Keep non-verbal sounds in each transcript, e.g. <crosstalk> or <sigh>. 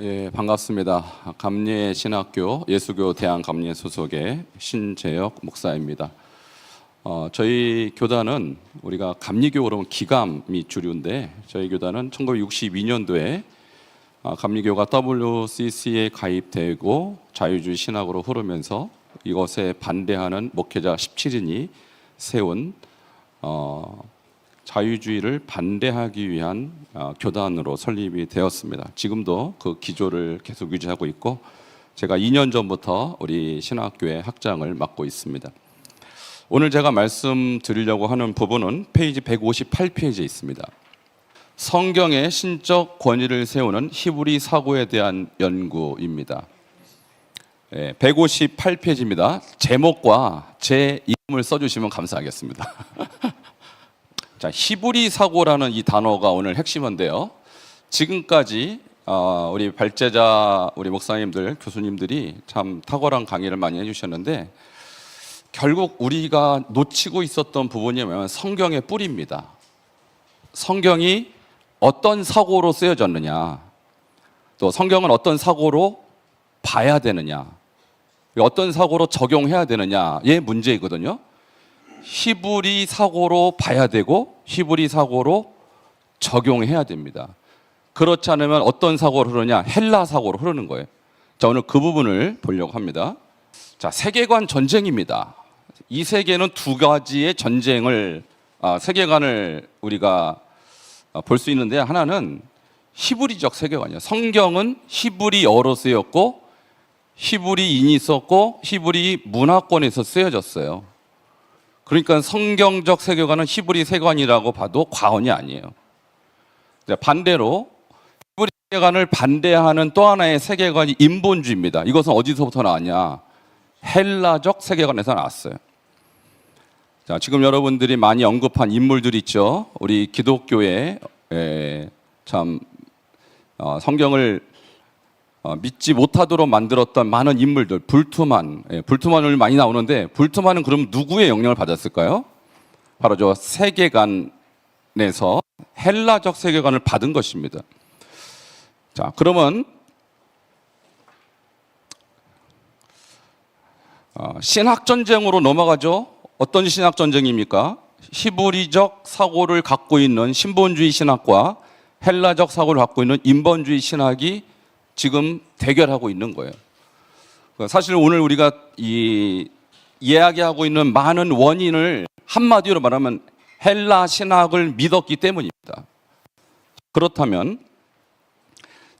예, 반갑습니다. 감리의 신학교 예수교 대한 감리 소속의 신재혁 목사입니다. 어, 저희 교단은 우리가 감리교 그러면 기감이 주류인데 저희 교단은 1962년도에 아, 감리교가 WCC에 가입되고 자유주의 신학으로 흐르면서 이것에 반대하는 목회자 17인이 세운 어, 자유주의를 반대하기 위한 어, 교단으로 설립이 되었습니다. 지금도 그 기조를 계속 유지하고 있고 제가 2년 전부터 우리 신학교의 학장을 맡고 있습니다. 오늘 제가 말씀드리려고 하는 부분은 페이지 158페이지에 있습니다. 성경의 신적 권위를 세우는 히브리 사고에 대한 연구입니다. 예, 158페이지입니다. 제목과 제 이름을 써주시면 감사하겠습니다. <laughs> 자, 히브리 사고라는 이 단어가 오늘 핵심인데요. 지금까지 어, 우리 발제자 우리 목사님들 교수님들이 참 탁월한 강의를 많이 해주셨는데 결국 우리가 놓치고 있었던 부분이 뭐냐면 성경의 뿌리입니다. 성경이 어떤 사고로 쓰여졌느냐, 또 성경은 어떤 사고로 봐야 되느냐, 어떤 사고로 적용해야 되느냐의 문제이거든요. 히브리 사고로 봐야 되고 히브리 사고로 적용해야 됩니다. 그렇지 않으면 어떤 사고로 흐르냐? 헬라 사고로 흐르는 거예요. 자, 오늘 그 부분을 보려고 합니다. 자, 세계관 전쟁입니다. 이 세계는 두 가지의 전쟁을 아, 세계관을 우리가 아, 볼수 있는데 하나는 히브리적 세계관이에요. 성경은 히브리어로 쓰였고 히브리인이 있었고 히브리 문화권에서 쓰여졌어요. 그러니까 성경적 세계관은 히브리 세계관이라고 봐도 과언이 아니에요. 반대로 히브리 세계관을 반대하는 또 하나의 세계관이 인본주의입니다. 이것은 어디서부터 나왔냐? 헬라적 세계관에서 나왔어요. 자, 지금 여러분들이 많이 언급한 인물들 있죠. 우리 기독교에 에, 참 어, 성경을 어, 믿지 못하도록 만들었던 많은 인물들, 불투만, 예, 불투만을 많이 나오는데 불투만은 그럼 누구의 영향을 받았을까요? 바로 저 세계관에서 헬라적 세계관을 받은 것입니다. 자, 그러면 어, 신학 전쟁으로 넘어가죠. 어떤 신학 전쟁입니까? 히브리적 사고를 갖고 있는 신본주의 신학과 헬라적 사고를 갖고 있는 인본주의 신학이 지금 대결하고 있는 거예요. 사실 오늘 우리가 이 이야기하고 있는 많은 원인을 한마디로 말하면 헬라 신학을 믿었기 때문입니다. 그렇다면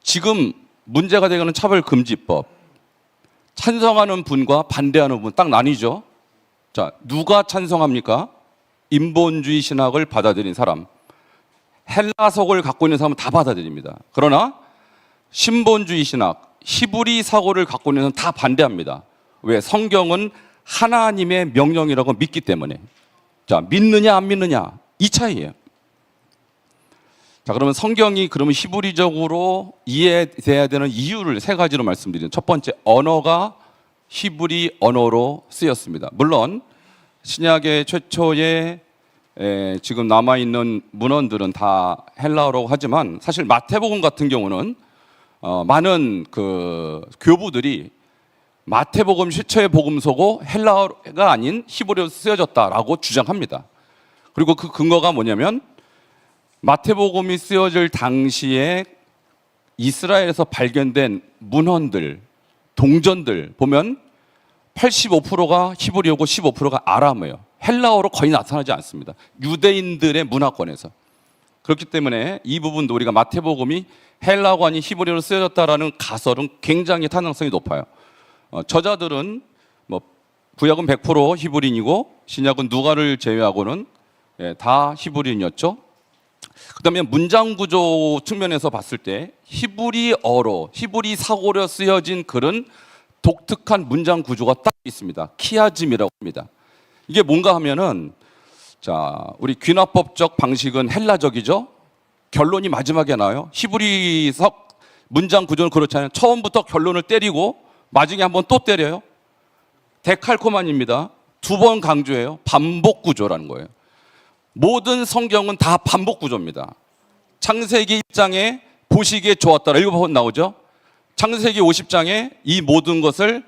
지금 문제가 되는 차별금지법 찬성하는 분과 반대하는 분 딱 나뉘죠. 자, 누가 찬성합니까? 인본주의 신학을 받아들인 사람. 헬라석을 갖고 있는 사람은 다 받아들입니다. 그러나 신본주의 신학, 히브리 사고를 갖고 있는 다 반대합니다. 왜? 성경은 하나님의 명령이라고 믿기 때문에. 자, 믿느냐 안 믿느냐 이 차이예요. 자, 그러면 성경이 그러면 히브리적으로 이해돼야 되는 이유를 세 가지로 말씀드리는 첫 번째 언어가 히브리 언어로 쓰였습니다. 물론 신약의 최초의 에, 지금 남아 있는 문헌들은 다 헬라어라고 하지만 사실 마태복음 같은 경우는 어, 많은 그 교부들이 마태복음 시초의 복음서고 헬라어가 아닌 히브리어로 쓰여졌다라고 주장합니다. 그리고 그 근거가 뭐냐면 마태복음이 쓰여질 당시에 이스라엘에서 발견된 문헌들, 동전들 보면 85%가 히브리어고 15%가 아람어예요. 헬라어로 거의 나타나지 않습니다. 유대인들의 문화권에서. 그렇기 때문에 이 부분도 우리가 마태복음이 헬라어가 아닌 히브리어로 쓰여졌다라는 가설은 굉장히 타당성이 높아요. 어, 저자들은 뭐 구약은 100% 히브리인이고 신약은 누가를 제외하고는 예, 다 히브리인이었죠. 그다음에 문장 구조 측면에서 봤을 때 히브리어로 히브리 사고로 쓰여진 글은 독특한 문장 구조가 딱 있습니다. 키아즘이라고 합니다. 이게 뭔가 하면은 자 우리 귀납법적 방식은 헬라적이죠. 결론이 마지막에 나와요. 히브리석 문장 구조는 그렇잖아요. 처음부터 결론을 때리고 마지막에 한번 또 때려요. 데칼코만입니다. 두 번 강조해요. 반복 구조라는 거예요. 모든 성경은 다 반복 구조입니다. 창세기 입장에 보시기에 좋았다라 일곱 번 나오죠. 창세기 50장에 이 모든 것을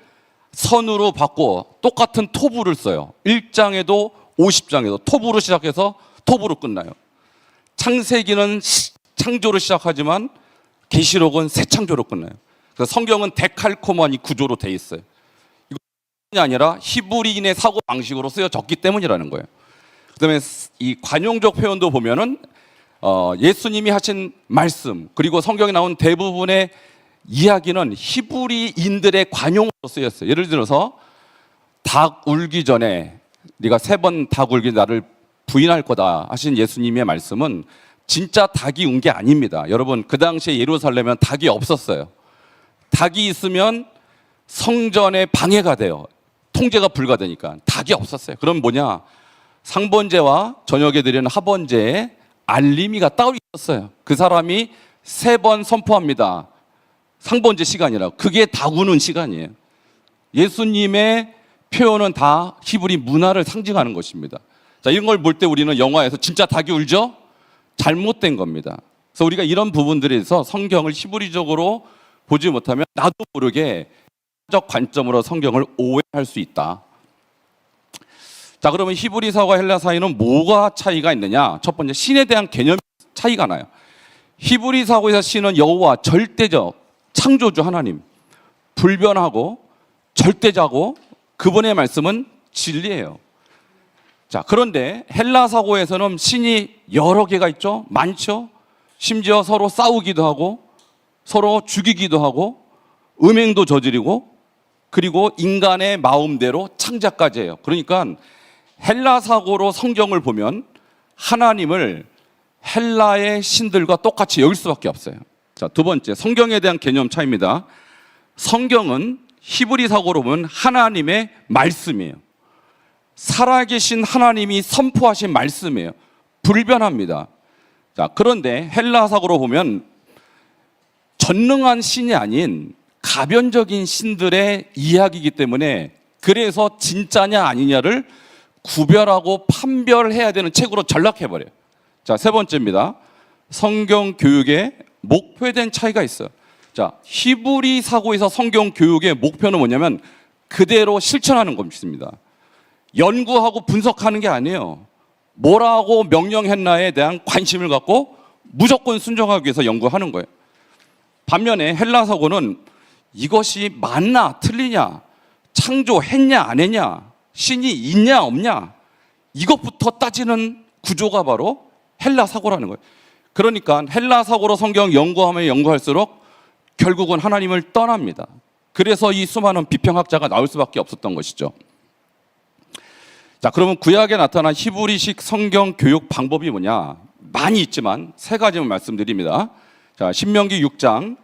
선으로 받고 똑같은 토부를 써요. 1장에도 50장에도 토부로 시작해서 토부로 끝나요. 창세기는 시- 창조로 시작하지만 계시록은 새 창조로 끝나요. 그래서 성경은 데칼코마니 구조로 돼 있어요. 이거 아니라 히브리인의 사고 방식으로 쓰여졌기 때문이라는 거예요. 그다음에 이 관용적 표현도 보면은 어, 예수님이 하신 말씀 그리고 성경에 나온 대부분의 이야기는 히브리인들의 관용으로 쓰였어요. 예를 들어서 닭 울기 전에 네가 세 번 닭 울기 나를 부인할 거다 하신 예수님의 말씀은 진짜 닭이 운 게 아닙니다. 여러분 그 당시에 예루살렘은 닭이 없었어요. 닭이 있으면 성전에 방해가 돼요. 통제가 불가되니까 닭이 없었어요. 그럼 뭐냐? 상번제와 저녁에 드리는 하번제에 알림이가 따로 있었어요. 그 사람이 세 번 선포합니다. 상번제 시간이라고. 그게 다구는 시간이에요. 예수님의 표현은 다 히브리 문화를 상징하는 것입니다. 자, 이런 걸 볼 때 우리는 영화에서 진짜 닭이 울죠? 잘못된 겁니다. 그래서 우리가 이런 부분들에서 성경을 히브리적으로 보지 못하면 나도 모르게 적 관점으로 성경을 오해할 수 있다. 자, 그러면 히브리사와 헬라 사이는 뭐가 차이가 있느냐? 첫 번째 신에 대한 개념 차이가 나요. 히브리사고에서 신은 여호와 절대적 창조주 하나님, 불변하고 절대자고 그분의 말씀은 진리예요. 자, 그런데 헬라 사고에서는 신이 여러 개가 있죠. 많죠. 심지어 서로 싸우기도 하고 서로 죽이기도 하고 음행도 저지르고 그리고 인간의 마음대로 창작까지 해요. 그러니까 헬라 사고로 성경을 보면 하나님을 헬라의 신들과 똑같이 여길 수밖에 없어요. 자, 두 번째 성경에 대한 개념 차이입니다. 성경은 히브리 사고로 보면 하나님의 말씀이에요. 살아계신 하나님이 선포하신 말씀이에요. 불변합니다. 자, 그런데 헬라 사고로 보면 전능한 신이 아닌 가변적인 신들의 이야기이기 때문에 그래서 진짜냐 아니냐를 구별하고 판별해야 되는 책으로 전락해버려요. 자, 세 번째입니다. 성경 교육에 목표에 대한 차이가 있어요. 자, 히브리 사고에서 성경 교육의 목표는 뭐냐면 그대로 실천하는 것입니다. 연구하고 분석하는 게 아니에요. 뭐라고 명령했나에 대한 관심을 갖고 무조건 순종하기 위해서 연구하는 거예요. 반면에 헬라 사고는 이것이 맞나 틀리냐, 창조했냐 안 했냐, 신이 있냐 없냐 이것부터 따지는 구조가 바로 헬라 사고라는 거예요. 그러니까 헬라 사고로 성경 연구하면 연구할수록 결국은 하나님을 떠납니다. 그래서 이 수많은 비평학자가 나올 수밖에 없었던 것이죠. 자, 그러면 구약에 나타난 히브리식 성경 교육 방법이 뭐냐? 많이 있지만 세 가지만 말씀드립니다. 자, 신명기 6장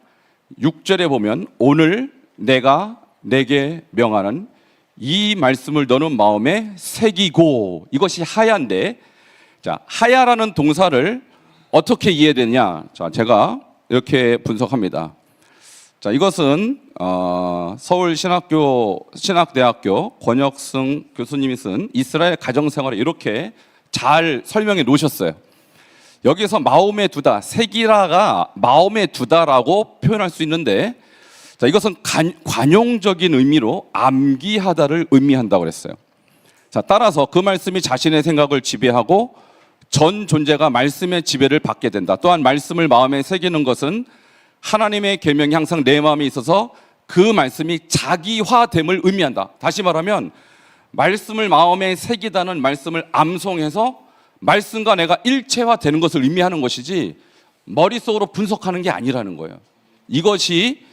6절에 보면 오늘 내가 내게 명하는 이 말씀을 너는 마음에 새기고 이것이 하야인데 자, 하야라는 동사를 어떻게 이해되냐? 자, 제가 이렇게 분석합니다. 자, 이것은 어, 서울 신학교 신학대학교 권혁승 교수님이 쓴 이스라엘 가정생활을 이렇게 잘 설명해 놓으셨어요. 여기서 마음에 두다, 세기라가 마음에 두다라고 표현할 수 있는데 자, 이것은 관, 관용적인 의미로 암기하다를 의미한다고 그랬어요. 자, 따라서 그 말씀이 자신의 생각을 지배하고 전 존재가 말씀의 지배를 받게 된다. 또한 말씀을 마음에 새기는 것은 하나님의 계명이 항상 내 마음에 있어서 그 말씀이 자기화됨을 의미한다. 다시 말하면 말씀을 마음에 새기다는 말씀을 암송해서 말씀과 내가 일체화되는 것을 의미하는 것이지 머릿속으로 분석하는 게 아니라는 거예요. 이것이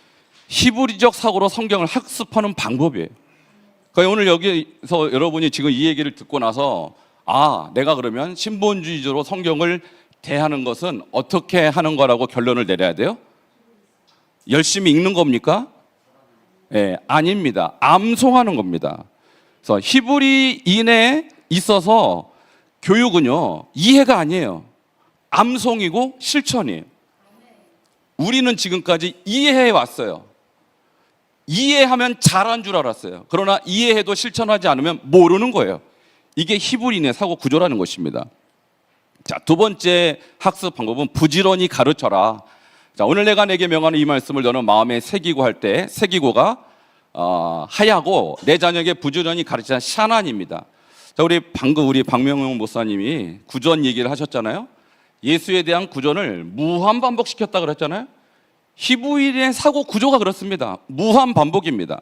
히브리적 사고로 성경을 학습하는 방법이에요. 그러니까 오늘 여기서 여러분이 지금 이 얘기를 듣고 나서 아, 내가 그러면 신본주의적으로 성경을 대하는 것은 어떻게 하는 거라고 결론을 내려야 돼요? 열심히 읽는 겁니까? 예, 아닙니다. 암송하는 겁니다. 그래서 히브리인에 있어서 교육은요, 이해가 아니에요. 암송이고 실천이에요. 우리는 지금까지 이해해 왔어요. 이해하면 잘한 줄 알았어요. 그러나 이해해도 실천하지 않으면 모르는 거예요. 이게 히브리인의 사고 구조라는 것입니다. 자, 두 번째 학습 방법은 부지런히 가르쳐라. 자, 오늘 내가 내게 명하는 이 말씀을 너는 마음에 새기고 할 때 새기고가 어, 하야고 내 자녀에게 부지런히 가르치는 샤난입니다. 자, 우리 방금 우리 박명용 목사님이 구전 얘기를 하셨잖아요. 예수에 대한 구전을 무한 반복시켰다 그랬잖아요. 히브리의 사고 구조가 그렇습니다. 무한 반복입니다.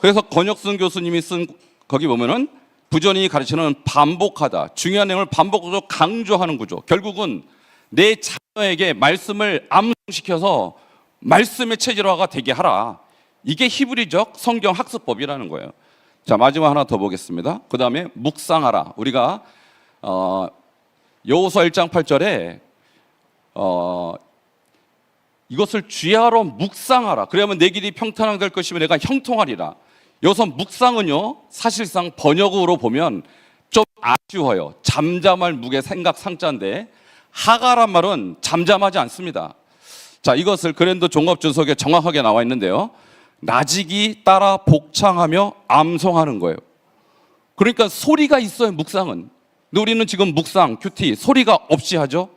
그래서 권혁순 교수님이 쓴 거기 보면은 부전이 가르치는 반복하다. 중요한 내용을 반복적으로 강조하는 구조. 결국은 내 자녀에게 말씀을 암송시켜서 말씀의 체질화가 되게 하라. 이게 히브리적 성경 학습법이라는 거예요. 자 마지막 하나 더 보겠습니다. 그 다음에 묵상하라. 우리가 어, 여호서 1장 8절에 어, 이것을 쥐하러 묵상하라. 그러면 내 길이 평탄하게 될 것이며 내가 형통하리라. 여기서 묵상은요, 사실상 번역으로 보면 좀 아쉬워요. 잠잠할 무게 생각 상자인데, 하가란 말은 잠잠하지 않습니다. 자, 이것을 그랜드 종합주석에 정확하게 나와 있는데요. 나직이 따라 복창하며 암송하는 거예요. 그러니까 소리가 있어요, 묵상은. 근데 우리는 지금 묵상, 큐티, 소리가 없이 하죠.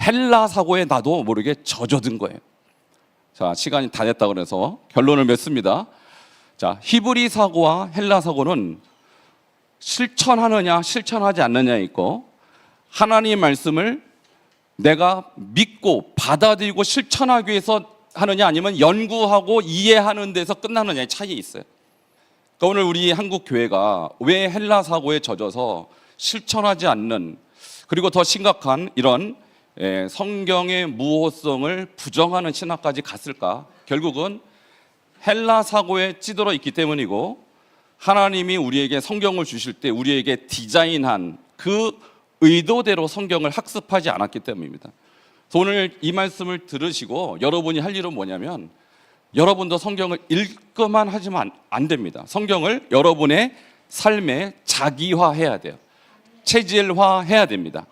헬라 사고에 나도 모르게 젖어든 거예요. 자, 시간이 다 됐다 그래서 결론을 맺습니다. 자, 히브리 사고와 헬라 사고는 실천하느냐, 실천하지 않느냐에 있고 하나님의 말씀을 내가 믿고 받아들이고 실천하기 위해서 하느냐 아니면 연구하고 이해하는 데서 끝나느냐의 차이에 있어요. 그러니까 오늘 우리 한국 교회가 왜 헬라 사고에 젖어서 실천하지 않는 그리고 더 심각한 이런 예, 성경의 무호성을 부정하는 신학까지 갔을까? 결국은 헬라 사고에 찌들어 있기 때문이고 하나님이 우리에게 성경을 주실 때 우리에게 디자인한 그 의도대로 성경을 학습하지 않았기 때문입니다. 오늘 이 말씀을 들으시고 여러분이 할 일은 뭐냐면 여러분도 성경을 읽기만 하지만 안- 안 됩니다. 성경을 여러분의 삶에 자기화해야 돼요. 체질화해야 됩니다.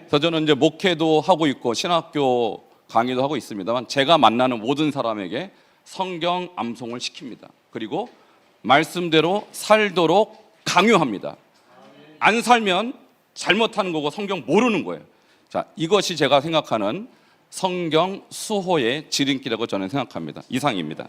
그래서 저는 이제 목회도 하고 있고 신학교 강의도 하고 있습니다만 제가 만나는 모든 사람에게 성경 암송을 시킵니다. 그리고 말씀대로 살도록 강요합니다. 안 살면 잘못하는 거고 성경 모르는 거예요. 자, 이것이 제가 생각하는 성경 수호의 지름길이라고 저는 생각합니다. 이상입니다.